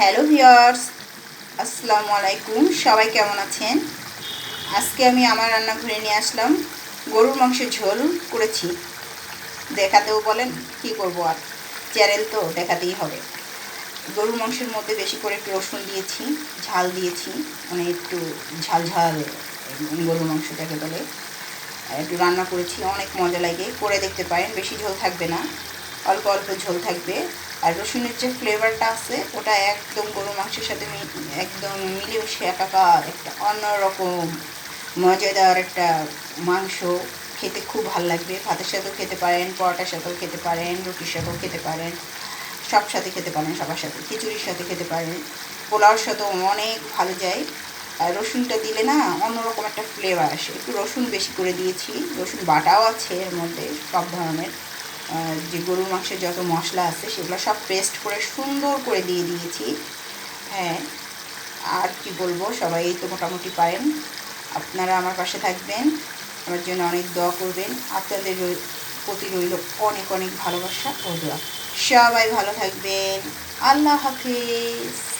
Hello viewers আসসালামু আলাইকুম। সবাই কেমন আছেন? আজকে আমি আমার রান্নাঘরে নিয়ে আসলাম গরুর মাংসের ঝোল করেছি। দেখাতেও বলেন, কি করব আর? চ্যানেল তো দেখাতেই হবে। গরুর মাংসের মধ্যে বেশি করে একটু রসুন দিয়েছি, ঝাল দিয়েছি মানে একটু ঝাল ঝাল গরুর মাংসটাকে বলে। একটু রান্না করেছি, অনেক মজা লাগে। করে দেখতে পারেন, বেশি ঝোল থাকবে না। অল্প অল্প ঝোল থাকবে। আর রসুনের যে ফ্লেভারটা আছে, ওটা একদম গরু মাংসের সাথে একদম মিলেমিশে একাকার একটা অন্যরকম, মজাদার একটা মাংস। খেতে খুব ভালো লাগবে। ভাতের সাথেও খেতে পারেন, পরোটার সাথেও খেতে পারেন, রুটির সাথেও খেতে পারেন, সব সাথে খেতে পারেন, সবার সাথে। খিচুড়ির সাথে খেতে পারেন। পোলাওর সাথেও অনেক ভালো যায়। আর রসুনটা দিলে না অন্যরকম একটা ফ্লেভার আসে। একটু রসুন বেশি করে দিয়েছি। রসুন বাটাও আছে এর মধ্যে সব ধরনের। যে গরুর মাংসের যত মশলা আছে, সেগুলো সব পেস্ট করে সুন্দর করে দিয়ে দিয়েছি। হ্যাঁ আর কি বলব, সবাই তো মোটামুটি পারেন। আপনারা আমার পাশে থাকবেন, আমার জন্য অনেক দোয়া করবেন। আপনাদের প্রতি রইল অনেক অনেক ভালোবাসা ও দোয়া। সবাই ভালো থাকবেন। আল্লাহ হাফিজ।